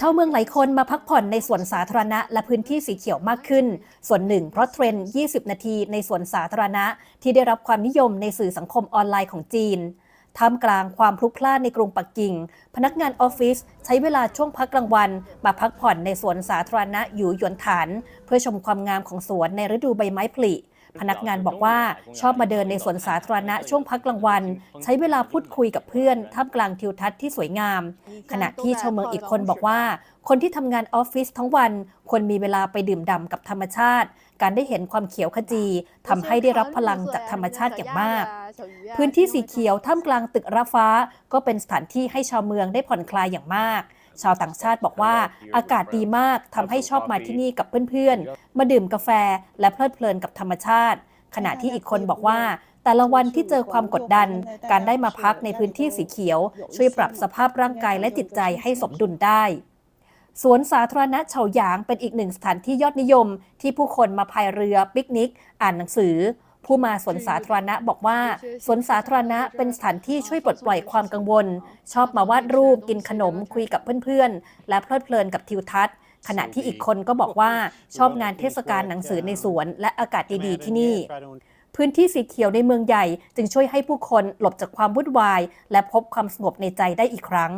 ชาวเมืองหลายคนมาพักผ่อนในสวนสาธารณะ และพื้นที่สีเขียวมากขึ้น ส่วนหนึ่งเพราะเทรนด์ 20 นาทีในสวนสาธารณะ ที่ได้รับความนิยมในสื่อสังคมออนไลน์ของจีนท่ามกลางความพลุกพล่านในกรุงปักกิ่ง พนักงานออฟฟิศใช้เวลาช่วงพักกลางวัน มาพักผ่อนในสวนสาธารณะอยู่หยวนฐาน เพื่อชมความงามของสวนในฤดูใบไม้ผลิ พนักงานบอกว่าชอบมาเดินในสวนสาธารณะช่วงพักกลางวัน ใช้เวลาพูดคุยกับเพื่อนท่ามกลางทิวทัศน์ที่สวยงาม ขณะที่ชาวเมืองอีกคนบอกว่า คนที่ทำงานออฟฟิศทั้งวันควรมีเวลาไปดื่มด่ำกับธรรมชาติ การได้เห็นความเขียวขจีทำให้ได้รับพลังจากธรรมชาติอย่างมาก พื้นที่สีเขียวท่ามกลางตึกระฟ้า ก็เป็นสถานที่ให้ชาวเมืองได้ผ่อนคลายอย่างมาก ชาวต่างชาติบอกว่าอากาศดีมากทำให้ชอบมาที่นี่กับเพื่อนๆ มาดื่มกาแฟและเพลิดเพลินกับธรรมชาติ ขณะที่อีกคนบอกว่า แต่ละวันที่เจอความกดดัน การได้มาพักในพื้นที่สีเขียว ช่วยปรับสภาพร่างกายและจิตใจให้สมดุลได้สวนสาธารณะเฉาหยางเป็นอีกหนึ่งสถานที่ยอดนิยม ที่ผู้คนมาพายเรือปิกนิก อ่านหนังสือ ผู้มาสวนสาธารณะบอกว่าสวนสาธารณะเป็นสถานที่ช่วยปลดปล่อยความกังวล ชอบมาวาดรูปกินขนมคุยกับเพื่อนๆ และเพลิดเพลินกับทิวทัศน์ ขณะที่อีกคนก็บอกว่าชอบงานเทศกาลหนังสือในสวน และอากาศดีๆที่นี่ พื้นที่สีเขียวในเมืองใหญ่จึงช่วยให้ผู้คนหลบจากความวุ่นวาย และพบความสงบในใจได้อีกครั้ง